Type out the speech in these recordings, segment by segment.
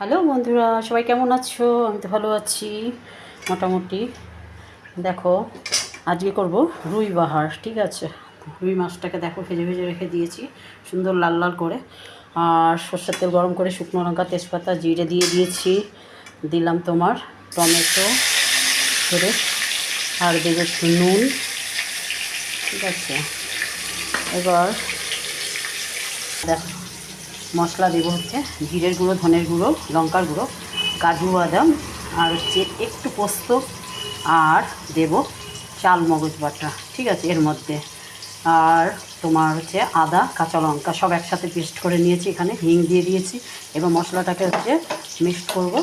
Hello বন্ধুরা, সবাই কেমন আছো? আমি তো ভালো আছি, মোটামুটি। দেখো, আজকে করব রুই বাহার, ঠিক আছে? রুই মাছটাকে দেখো, ভেজে ভেজে রেখে দিয়েছি, সুন্দর লাল লাল করে। আর সর্ষের তেল গরম করে শুকনো লঙ্কা, তেজপাতা, জিরে দিয়ে দিয়েছি, দিলাম তোমার টমেটো করে আর দেবো নুন, ঠিক আছে? এবার দেখো মশলা দেবো হচ্ছে জিরের গুঁড়ো, ধনের গুঁড়ো, লঙ্কার গুঁড়ো, কাজু বাদাম, আর হচ্ছে একটু পোস্ত, আর দেব চাল মগজ বাটা, ঠিক আছে, এর মধ্যে। আর তোমার হচ্ছে আদা, কাঁচা লঙ্কা সব একসাথে পেস্ট করে নিয়েছি, এখানে হিং দিয়ে দিয়েছি। এবার মশলাটাকে হচ্ছে মিক্সড করব।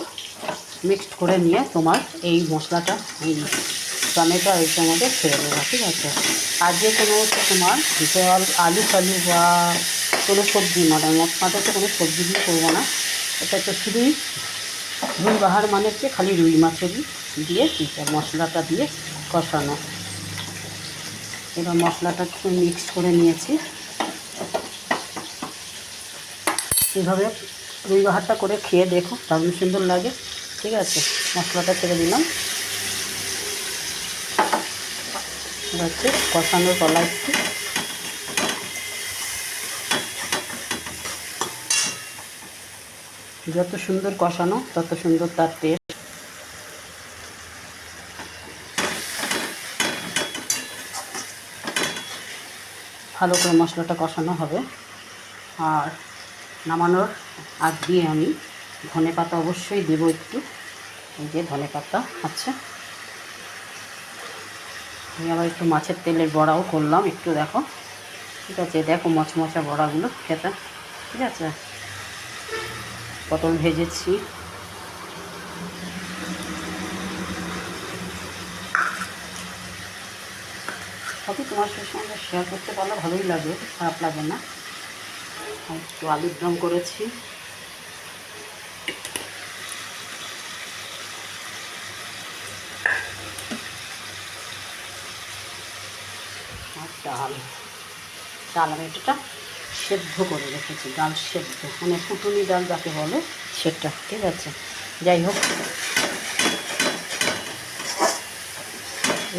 মিক্সড করে নিয়ে তোমার এই মশলাটা টমেটো এইটার মধ্যে ছেড়ে দেবো, ঠিক আছে। আর যে কোনো হচ্ছে তোমার জল আলু ফালু বা কোনো সবজি মানে মাথা তো কোনো সবজি দিয়ে করব না। এটা তো শুধুই রুই বাহার মানে হচ্ছে খালি রুই মাছেরই দিয়ে মশলাটা দিয়ে কষানো। এবার মশলাটা একটু মিক্স করে নিয়েছি। এভাবে রুই বাহারটা করে খেয়ে দেখো, দারুণ সুন্দর লাগে। ঠিক আছে, মশলাটা ছেড়ে দিলাম। এবার হচ্ছে কষানোর কলা একটু। যত সুন্দর কষানো, তত সুন্দর তার টেস্ট ভালো করে মশলাটা কষানো হবে। আর নামানোর আগ দিয়ে আমি ধনে পাতা অবশ্যই দেবো একটু। এই যে ধনে পাতা আচ্ছা আমি আবার একটু মাছের তেলের বড়াও করলাম, একটু দেখো। ঠিক আছে, দেখো মচমচা বড়াগুলো খেতে। ঠিক আছে? পটল ভেজেছি। সবই তোমার সঙ্গে শেয়ার করতে পারলে ভালোই লাগে, খারাপ লাগে না। একটু আলুর দম করেছি। ডাল। ডাল আমি এটা সেদ্ধ করে রেখেছি, ডাল সেদ্ধ মানে ফুটুনি ডাল যাকে বলে সেটা ঠিক আছে? যাই হোক।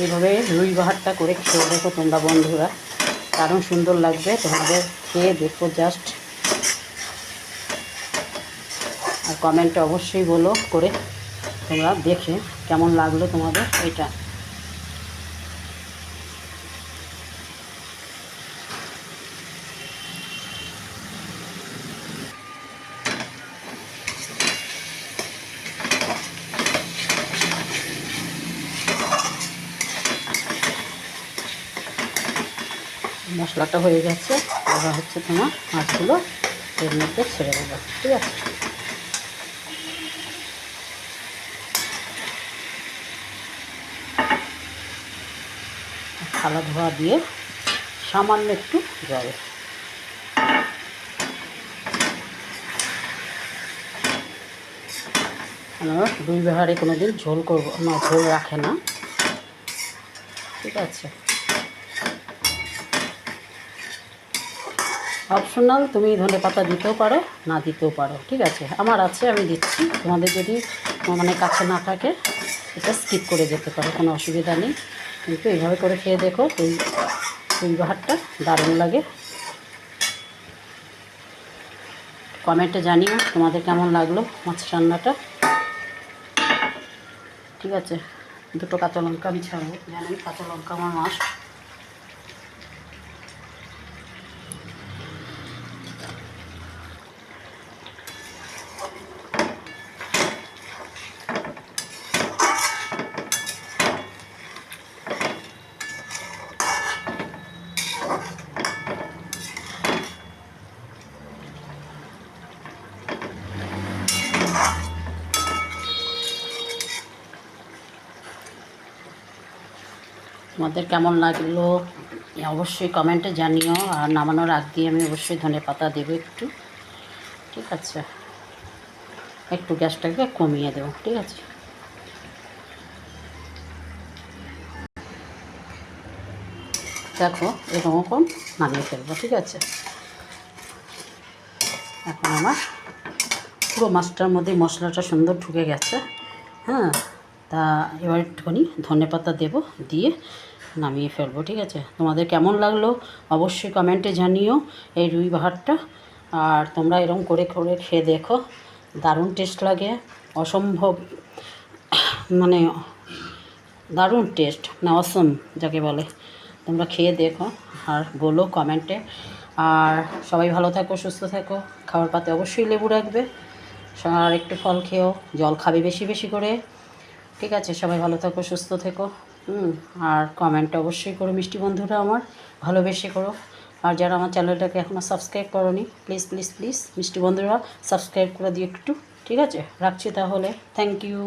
এইভাবে রুই বাহারটা করে খেয়ে দেখো তোমরা বন্ধুরা কারণ সুন্দর লাগবে। তোমাদের খেয়ে দেখো জাস্ট আর কমেন্টে অবশ্যই বলো করে তোমরা দেখে কেমন লাগল তোমাদের এটা মশলাটা হয়ে গেছে, এবার হচ্ছে তোমার মাছগুলো এর মধ্যে ছেড়ে দেবো, ঠিক আছে? থালা ধোয়া দিয়ে সামান্য একটু জল। আমরা দুই ব্যবহারে কোনো দিন ঝোল করব, না, ঝোল রাখে না। ঠিক আছে? অপশনাল তুমি ধনে পাতা দিতেও পারো, না দিতেও পারো, ঠিক আছে? আমার আছে, আমি দিচ্ছি। তোমাদের যদি মানে কাছে না থাকে, এটা স্কিপ করে যেতে পারো, কোনো অসুবিধা নেই। কিন্তু এইভাবে করে খেয়ে দেখো, এই এই বাহারটা দারুণ লাগে। কমেন্টে জানিও, তোমাদের কেমন লাগল মাছ রান্নাটা? ঠিক আছে, দুটো কাঁচা লঙ্কা আমি ছাড়বো, জানি কাঁচা লঙ্কা আমার মাছ। তোমাদের কেমন লাগল? অবশ্যই কমেন্টে জানিও, আর নামানোর আগ দিয়ে আমি অবশ্যই ধনে পাতা দেবো একটু। ঠিক আছে? একটু গ্যাসটাকে কমিয়ে দেবো, ঠিক আছে? দেখো, এরকম নামিয়ে ফেলব, ঠিক আছে? এখন আমার পুরো মাছটার মধ্যে মশলাটা সুন্দর ঢুকে গেছে হ্যাঁ? তা এবার একটুখানি ধনে পাতা দেবো, দিয়ে নামিয়ে ফেলব, ঠিক আছে? তোমাদের কেমন লাগল অবশ্যই কমেন্টে জানিও এই রুই বাহারটা আর তোমরা এরকম করে করে খেয়ে দেখো, দারুণ টেস্ট লাগে, অসম্ভব মানে দারুণ টেস্ট, না অসম যাকে বলে। তোমরা খেয়ে দেখো আর বলো কমেন্টে। আর সবাই ভালো থাকো, সুস্থ থাকো খাবার পাতে অবশ্যই লেবু রাখবে। আর একটু ফল খেও জল খাবে বেশি বেশি করে। ঠিক আছে, সবাই ভালো থাকো, সুস্থ থেকো। হুম, আর কমেন্ট অবশ্যই করো মিষ্টি বন্ধুরা আমার, ভালোবেসে করো। আর যারা আমার চ্যানেলটাকে এখনও সাবস্ক্রাইব করোনি প্লিজ প্লিজ প্লিজ মিষ্টি বন্ধুরা সাবস্ক্রাইব করে দিও একটু, ঠিক আছে? রাখছি তাহলে থ্যাংক ইউ